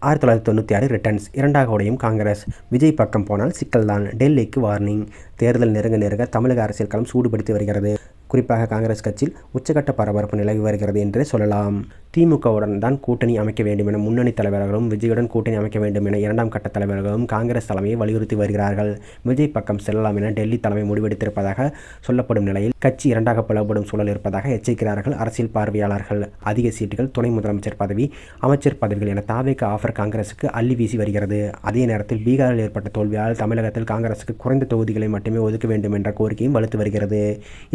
ஆயிரத்தி தொள்ளாயிரத்தி தொண்ணூற்றி ஆறு ரிட்டர்ன்ஸ் இரண்டாக உடையும் காங்கிரஸ். விஜய் பக்கம் போனால் சிக்கல்தான். டெல்லிக்கு வார்னிங் தேர்தல் நெருங்க நெருங்க தமிழக அரசியல் களம் சூடுபடுத்தி வருகிறது. குறிப்பாக காங்கிரஸ் கட்சியில் உச்சகட்ட பரபரப்பு நிலவி வருகிறது என்றே சொல்லலாம். திமுகவுடன் தான் கூட்டணி அமைக்க வேண்டும் என முன்னணி தலைவர்களும் விஜயுடன் கூட்டணி அமைக்க வேண்டும் என இரண்டாம் கட்ட தலைவர்களும் காங்கிரஸ் தலைமையை வலியுறுத்தி வருகிறார்கள். விஜய் பக்கம் செல்லலாம் என டெல்லி தலைமை முடிவெடுத்திருப்பதாக சொல்லப்படும் நிலையில் கட்சி இரண்டாக பிளவுபடும் சூழல் இருப்பதாக எச்சரிக்கிறார்கள் அரசியல் பார்வையாளர்கள். அதிக சீட்டுகள் துணை முதலமைச்சர் பதவி அமைச்சர் பதவிகள் என தாவேக ஆஃபர் காங்கிரசுக்கு அள்ளி வீசி வருகிறது. அதே நேரத்தில் பீகாரில் ஏற்பட்ட தோல்வியால் தமிழகத்தில் காங்கிரசுக்கு குறைந்த தொகுதிகளை மட்டுமே ஒதுக்க வேண்டும் என்ற கோரிக்கையும் வலுத்து வருகிறது.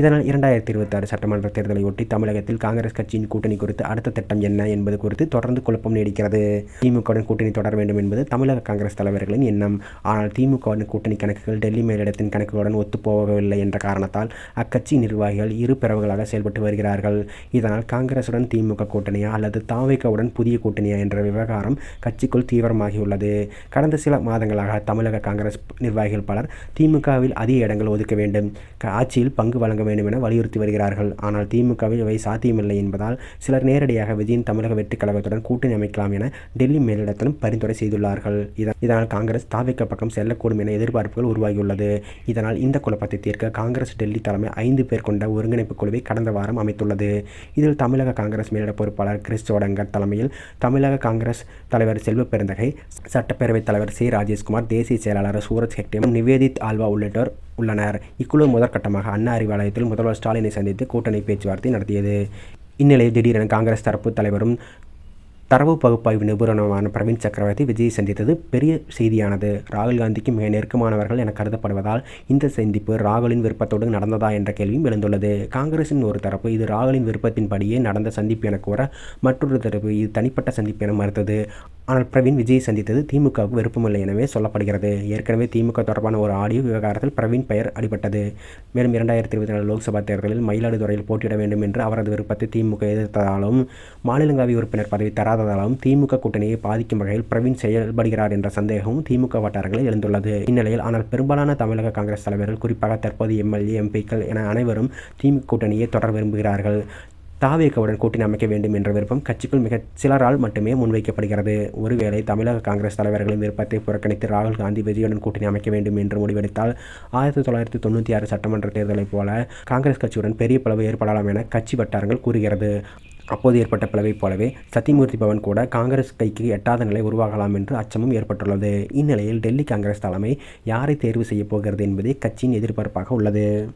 இதனால் இரண்டாயிரத்தி இருபத்தி ஆறு சட்டமன்ற தேர்தலையொட்டி தமிழகத்தில் காங்கிரஸ் கட்சியின் கூட்டணி குறித்து அடுத்த திட்டம் என்ன என்பது குறித்து தொடர்ந்து குழப்பம் நீடிக்கிறது. திமுகவுடன் கூட்டணி தொடர வேண்டும் என்பது தமிழக காங்கிரஸ் தலைவர்களின் எண்ணம். ஆனால் திமுகவுடன் கூட்டணி கணக்குகள் டெல்லி மேலிடத்தின் கணக்குகளுடன் ஒத்துப்போகவில்லை என்ற காரணத்தால் அக்கட்சி நிர்வாகிகள் இரு பிறவுகளாக செயல்பட்டு வருகிறார்கள். இதனால் காங்கிரசுடன் திமுக கூட்டணியா அல்லது தாவேக்காவுடன் புதிய கூட்டணியா என்ற விவகாரம் கட்சிக்குள் தீவிரமாகியுள்ளது. கடந்த சில மாதங்களாக தமிழக காங்கிரஸ் நிர்வாகிகள் பலர் திமுகவில் அதிக இடங்கள் ஒதுக்க வேண்டும். ஆட்சியில் பங்கு வழங்க வேண்டும் என வலியுறுத்தி வருகிறார்கள். ஆனால் திமுகவில் இவை சாத்தியமில்லை என்பதால் சிலர் நேரடியாக விஜயின் தமிழக வெற்றி கழகத்துடன் கூட்டணி அமைக்கலாம் என டெல்லி மேலிடத்திலும் பரிந்துரை செய்துள்ளார்கள். இதனால் காங்கிரஸ் தாவிக்க பக்கம் செல்லக்கூடும் என எதிர்பார்ப்புகள் உருவாகியுள்ளது. இதனால் இந்த குழப்பத்தை தீர்க்க காங்கிரஸ் டெல்லி தலைமை ஐந்து பேர் கொண்ட ஒருங்கிணைப்பு குழுவை கடந்த வாரம் அமைத்துள்ளது. இதில் தமிழக காங்கிரஸ் மேலிட பொறுப்பாளர் கிறிஸ் சோடங்கர் தலைமையில் தமிழக காங்கிரஸ் தலைவர் செல்வ பெருந்தகை சட்டப்பேரவைத் தலைவர் சி. ராஜேஷ்குமார் தேசிய செயலாளர் சூரஜ் ஹெக்டேம் நிவேதித் ஆல்வா உள்ளிட்டோர் உள்ளனர். இக்குழு முதற்கட்டமாக அண்ணா அறிவாலயத்தில் முதல்வர் ஸ்டாலினை சந்தித்து கூட்டணி பேச்சுவார்த்தை நடத்தியது. இந்நிலையில் திடீரென காங்கிரஸ் தரப்பு தலைவரும் தரவு பகுப்பாய்வு நிபுணருமான பிரவீன் சக்கரவர்த்தி விஜயை சந்தித்தது பெரிய செய்தியானது. ராகுல் காந்திக்கு மிக நெருக்கமானவர்கள் என கருதப்படுவதால் இந்த சந்திப்பு ராகுலின் விருப்பத்தோடு நடந்ததா என்ற கேள்வியும் எழுந்துள்ளது. காங்கிரசின் ஒரு தரப்பு இது ராகுலின் விருப்பத்தின்படியே நடந்த சந்திப்பு என கூற மற்றொரு தரப்பு இது தனிப்பட்ட சந்திப்பு என மறுத்தது. ஆனால் பிரவீன் விஜயை சந்தித்தது திமுகவுக்கு விருப்பமில்லை எனவே சொல்லப்படுகிறது. ஏற்கனவே திமுக தொடர்பான ஒரு ஆடியோ விவகாரத்தில் பிரவீன் பெயர் அடிபட்டது. மேலும் இரண்டாயிரத்தி இருபத்தி நாலு லோக்சபா தேர்தலில் மயிலாடுதுறையில் போட்டியிட வேண்டும் என்று அவரது விருப்பத்தை திமுக எதிர்த்ததாலும் மாநிலங்களவை உறுப்பினர் பதவி தராததாலும் திமுக கூட்டணியை பாதிக்கும் வகையில் பிரவீன் செயல்படுகிறார் என்ற சந்தேகமும் திமுக வட்டாரங்களில் எழுந்துள்ளது. இந்நிலையில் ஆனால் பெரும்பாலான தமிழக காங்கிரஸ் தலைவர்கள் குறிப்பாக தற்போது எம்எல்ஏ எம்பிக்கள் என அனைவரும் திமுக கூட்டணியை தொடர விரும்புகிறார்கள். தாவேகவுடன் கூட்டணி அமைக்க வேண்டும் என்ற விருப்பம் கட்சிக்குள் மிக சிலரால் மட்டுமே முன்வைக்கப்படுகிறது. ஒருவேளை தமிழக காங்கிரஸ் தலைவர்களின் விருப்பத்தை புறக்கணித்து ராகுல் காந்தி விஜயுடன் கூட்டணி அமைக்க வேண்டும் என்று முடிவெடுத்தால் ஆயிரத்தி தொள்ளாயிரத்தி தொண்ணூற்றி ஆறு சட்டமன்ற தேர்தலைப் போல காங்கிரஸ் கட்சியுடன் பெரிய பிளவு ஏற்படலாம் என கட்சி வட்டாரங்கள் கூறுகிறது. அப்போது ஏற்பட்ட பிளவை போலவே சத்தியமூர்த்தி பவன் கூட காங்கிரஸ் கைக்கு எட்டாத நிலை உருவாகலாம் என்று அச்சமும் ஏற்பட்டுள்ளது. இந்நிலையில் டெல்லி காங்கிரஸ் தலைமை யாரை தேர்வு செய்யப் போகிறது என்பதே கட்சியின் எதிர்பார்ப்பாக உள்ளது.